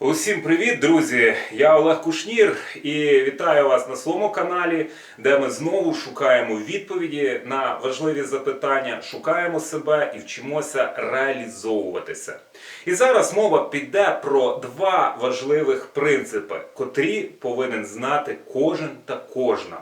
Усім привіт, друзі! Я Олег Кушнір і вітаю вас на своєму каналі, де ми знову шукаємо відповіді на важливі запитання, шукаємо себе і вчимося реалізовуватися. І зараз мова піде про два важливих принципи, котрі повинен знати кожен та кожна.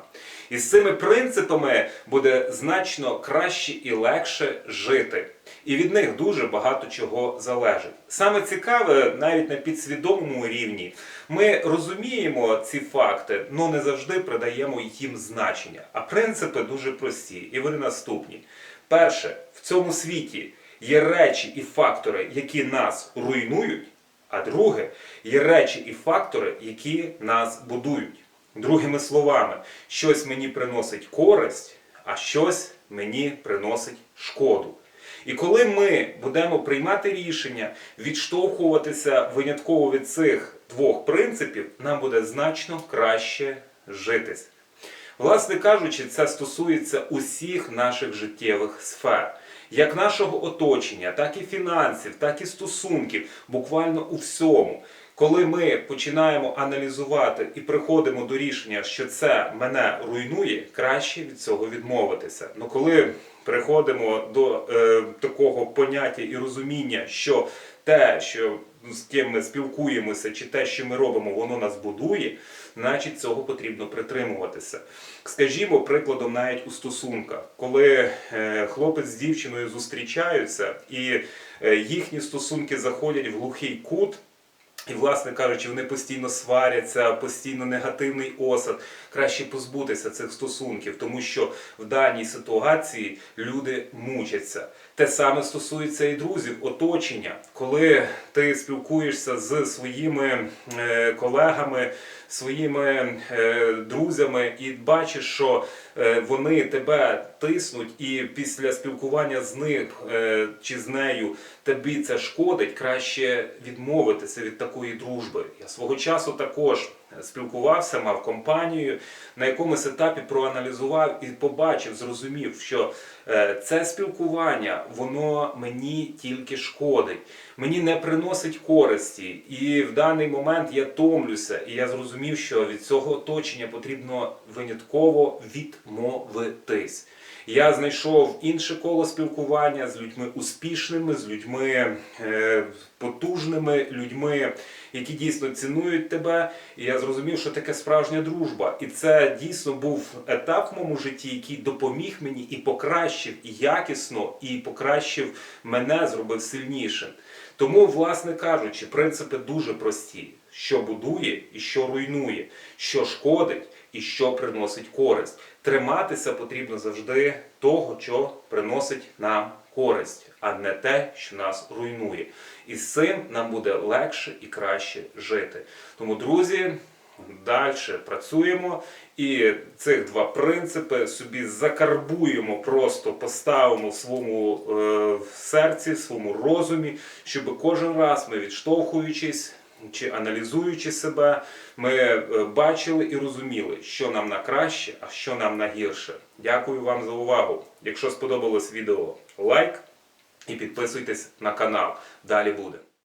І з цими принципами буде значно краще і легше жити. І від них дуже багато чого залежить. Саме цікаве, навіть на підсвідомому рівні, ми розуміємо ці факти, але не завжди придаємо їм значення. А принципи дуже прості, і вони наступні. Перше, в цьому світі є речі і фактори, які нас руйнують. А друге, є речі і фактори, які нас будують. Другими словами, щось мені приносить користь, а щось мені приносить шкоду. І коли ми будемо приймати рішення відштовхуватися винятково від цих двох принципів, нам буде значно краще житись. Власне кажучи, це стосується усіх наших життєвих сфер, як нашого оточення, так і фінансів, так і стосунків, буквально у всьому. Коли ми починаємо аналізувати і приходимо до рішення, що це мене руйнує, краще від цього відмовитися. Ну коли приходимо до е, такого поняття і розуміння, що те, що з ким ми спілкуємося, чи те, що ми робимо, воно нас будує, значить цього потрібно притримуватися. Скажімо, прикладом навіть у стосунках, коли е, хлопець з дівчиною зустрічаються і е, їхні стосунки заходять в глухий кут. І, власне кажучи, вони постійно сваряться, постійно негативний осад. Краще позбутися цих стосунків, тому що в даній ситуації люди мучаться. Те саме стосується і друзів, оточення. Коли ти спілкуєшся з своїми е, колегами, своїми е, друзями і бачиш, що е, вони тебе тиснуть, і після спілкування з ним е, чи з нею тобі це шкодить, краще відмовитися від такої дружби. Я свого часу також спілкувався, мав компанію, на якомусь етапі проаналізував і побачив, зрозумів, що е, це спілкування воно мені тільки шкодить, мені не приносить користі. І в даний момент я томлюся, і я зрозумів, що від цього оточення потрібно винятково відмовитись. Я знайшов інше коло спілкування з людьми успішними, з людьми е, потужними, людьми, які дійсно цінують тебе. І я зрозумів, що таке справжня дружба. І це дійсно був етап в моєму житті, який допоміг мені і покращив і якісно, і покращив мене, зробив сильнішим. Тому, власне кажучи, принципи дуже прості: що будує і що руйнує, що шкодить і що приносить користь. Триматися потрібно завжди того, що приносить нам користь, а не те, що нас руйнує. І з цим нам буде легше і краще жити. Тому, друзі. Далі працюємо і цих два принципи собі закарбуємо, просто поставимо в своєму е, серці, в своєму розумі, щоб кожен раз ми відштовхуючись чи аналізуючи себе, ми е, бачили і розуміли, що нам на краще, а що нам на гірше. Дякую вам за увагу. Якщо сподобалось відео, лайк і підписуйтесь на канал. Далі буде.